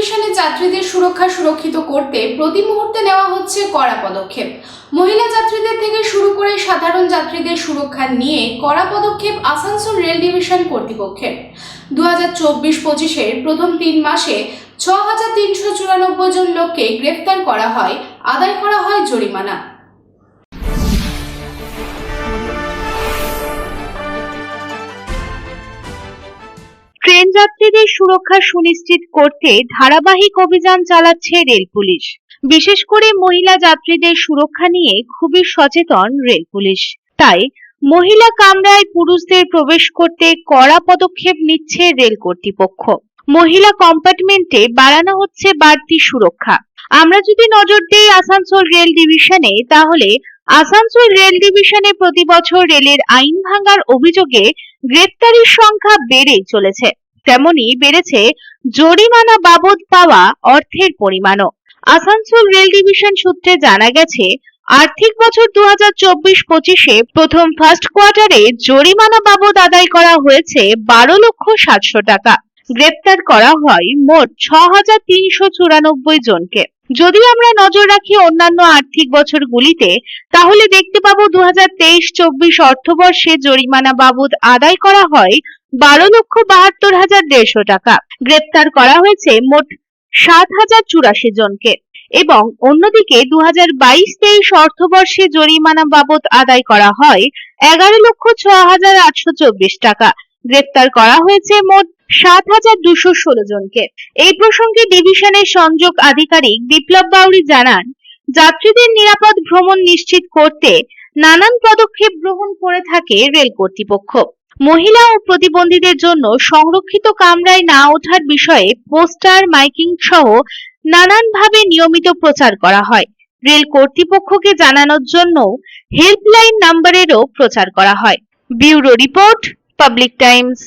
ডিভিশনে যাত্রীদের সুরক্ষা সুরক্ষিত করতে প্রতি মুহূর্তে নেওয়া হচ্ছে কড়া পদক্ষেপ। মহিলা যাত্রীদের থেকে শুরু করে সাধারণ যাত্রীদের সুরক্ষা নিয়ে কড়া পদক্ষেপ আসানসোল রেল ডিভিশন কর্তৃপক্ষের। দু হাজার চব্বিশ পঁচিশের প্রথম তিন মাসে ছ হাজার তিনশো চুরানব্বই জন লোককে গ্রেফতার করা হয়, আদায় করা হয় জরিমানা। যাত্রীদের সুরক্ষা সুনিশ্চিত করতে ধারাবাহিক অভিযান চালাচ্ছে রেল পুলিশ। বিশেষ করে মহিলা যাত্রীদের সুরক্ষা নিয়ে খুবই সচেতন রেল পুলিশ। তাই মহিলা কামরায় পুরুষদের প্রবেশ করতে কড়া পদক্ষেপ নিচ্ছে রেল কর্তৃপক্ষ। মহিলা কম্পার্টমেন্টে বাড়ানো হচ্ছে বাড়তি সুরক্ষা। আমরা যদি নজর দিই আসানসোল রেল ডিভিশনে, তাহলে আসানসোল রেল ডিভিশনে প্রতি বছর রেলের আইন ভাঙার অভিযোগে গ্রেপ্তারির সংখ্যা বেড়েই চলেছে। তেমনি বেড়েছে জরিমানা বাবদ পাওয়া অর্থের পরিমাণও। আসানসোল রেল ডিভিশন সূত্রে জানা গেছে, আর্থিক বছর দু হাজার চব্বিশ পঁচিশে প্রথম ফার্স্ট কোয়ার্টারে জরিমানা বাবদ আদায় করা হয়েছে বারো লক্ষ সাতশো টাকা। গ্রেপ্তার করা হয় মোট ছ হাজার তিনশো চুরানব্বই জনকে। যদি আমরা নজর রাখি অন্যান্য আর্থিক বছরগুলিতে, তাহলে দেখতে পাবো দু হাজার তেইশ চব্বিশ অর্থবর্ষে জরিমানা বাবদ আদায় করা হয় বারো লক্ষ বাহাত্তর হাজার দেড়শো টাকা। গ্রেপ্তার করা হয়েছে মোট সাত হাজার চুরাশি জনকে এবং অন্যদিকে দু হাজার বাইশ তেইশ অর্থবর্ষে জরিমানা বাবদ আদায় করা হয় এগারো লক্ষ ছ হাজার আটশো চব্বিশ টাকা। গ্রেপ্তার করা হয়েছে মোট সাত হাজার দুশো ষোলো জনকে। এই প্রসঙ্গে ডিভিশনের সংযোগ আধিকারিক বিপ্লব বাউরি জানান, যাত্রীদের নিরাপদ ভ্রমণ নিশ্চিত করতে নানান পদক্ষেপ গ্রহণ করে থাকে রেল কর্তৃপক্ষ। মহিলা ও প্রতিবন্ধীদের জন্য সংরক্ষিত কামরায় না ওঠার বিষয়ে পোস্টার, মাইকিং সহ নানানভাবে নিয়মিত প্রচার করা হয়। রেল কর্তৃপক্ষকে জানানোর জন্য হেল্পলাইন নাম্বারেরও প্রচার করা হয়। Bureau report, Public Times.